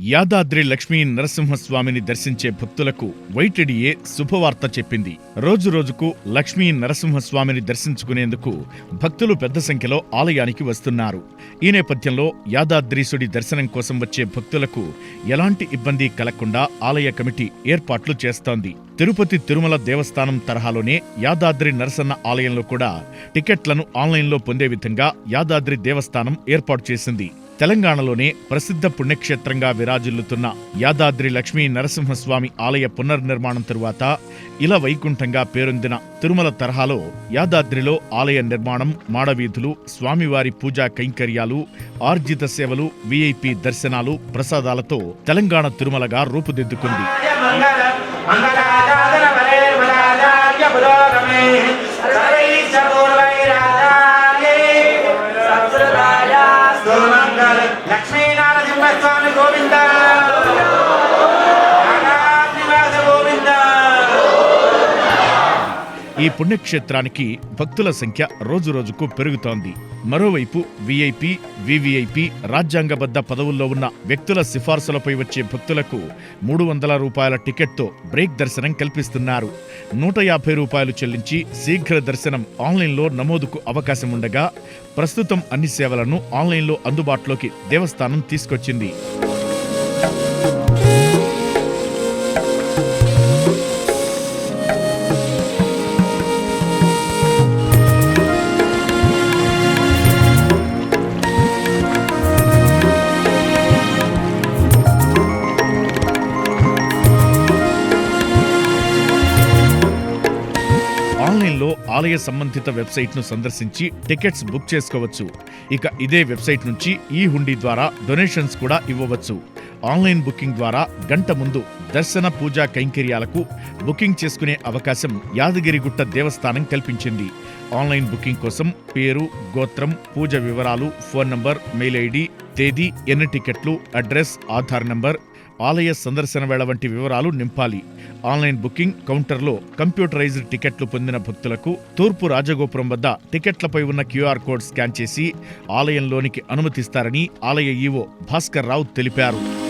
యాదాద్రి లక్ష్మీ నరసింహస్వామిని దర్శించే భక్తులకు వైటిడియే శుభవార్త చెప్పింది. రోజు రోజుకు లక్ష్మీ నరసింహస్వామిని దర్శించుకునేందుకు భక్తులు పెద్ద సంఖ్యలో ఆలయానికి వస్తున్నారు. ఈ నేపథ్యంలో యాదాద్రీసుడి దర్శనం కోసం వచ్చే భక్తులకు ఎలాంటి ఇబ్బంది కలగకుండా ఆలయ కమిటీ ఏర్పాట్లు చేస్తోంది. తిరుపతి తిరుమల దేవస్థానం తరహాలోనే యాదాద్రి నరసన్న ఆలయంలో కూడా టికెట్లను ఆన్లైన్లో పొందే విధంగా యాదాద్రి దేవస్థానం ఏర్పాటు చేసింది. తెలంగాణలోనే ప్రసిద్ధ పుణ్యక్షేత్రంగా విరాజిల్లుతున్న యాదాద్రి లక్ష్మీ నరసింహస్వామి ఆలయ పునర్నిర్మాణం తరువాత ఇలా వైకుంఠంగా పేరొందిన తిరుమల తరహాలో యాదాద్రిలో ఆలయ నిర్మాణం మాడవీధులు స్వామివారి పూజా కైంకర్యాలు ఆర్జిత సేవలు విఐపి దర్శనాలు ప్రసాదాలతో తెలంగాణ తిరుమలగా రూపుదిద్దుకుంది. ఈ పుణ్యక్షేత్రానికి భక్తుల సంఖ్య రోజురోజుకు పెరుగుతోంది. మరోవైపు విఐపి వివిఐపి రాజ్యాంగబద్ధ పదవుల్లో ఉన్న వ్యక్తుల సిఫార్సులపై వచ్చే భక్తులకు మూడు వందల రూపాయల టికెట్తో బ్రేక్ దర్శనం కల్పిస్తున్నారు. నూట యాభై రూపాయలు చెల్లించి శీఘ్ర దర్శనం ఆన్లైన్లో నమోదుకు అవకాశం ఉండగా ప్రస్తుతం అన్ని సేవలను ఆన్లైన్లో అందుబాటులోకి దేవస్థానం తీసుకొచ్చింది. ఆన్లైన్లో ఆలయ సంబంధిత వెబ్సైట్ను సందర్శించి టికెట్స్ బుక్ చేసుకోవచ్చు. ఇక ఇదే వెబ్సైట్ నుంచి ఈ హుండీ ద్వారా డొనేషన్స్ కూడా ఇవ్వవచ్చు. ఆన్లైన్ బుకింగ్ ద్వారా గంట ముందు దర్శన పూజా కైంకర్యాలకు బుకింగ్ చేసుకునే అవకాశం యాదగిరిగుట్ట దేవస్థానం కల్పించింది. ఆన్లైన్ బుకింగ్ కోసం పేరు గోత్రం పూజ వివరాలు ఫోన్ నంబర్ మెయిల్ ఐడి తేదీ ఎన్ని టికెట్లు అడ్రస్ ఆధార్ నంబర్ ఆలయ సందర్శన వేళ వంటి వివరాలు నింపాలి. ఆన్లైన్ బుకింగ్ కౌంటర్లో కంప్యూటరైజ్డ్ టికెట్లు పొందిన భక్తులకు తూర్పు రాజగోపురం వద్ద టికెట్లపై ఉన్న క్యూఆర్ కోడ్ స్కాన్ చేసి ఆలయంలోనికి అనుమతిస్తారని ఆలయ ఈవో భాస్కర్ రావు తెలిపారు.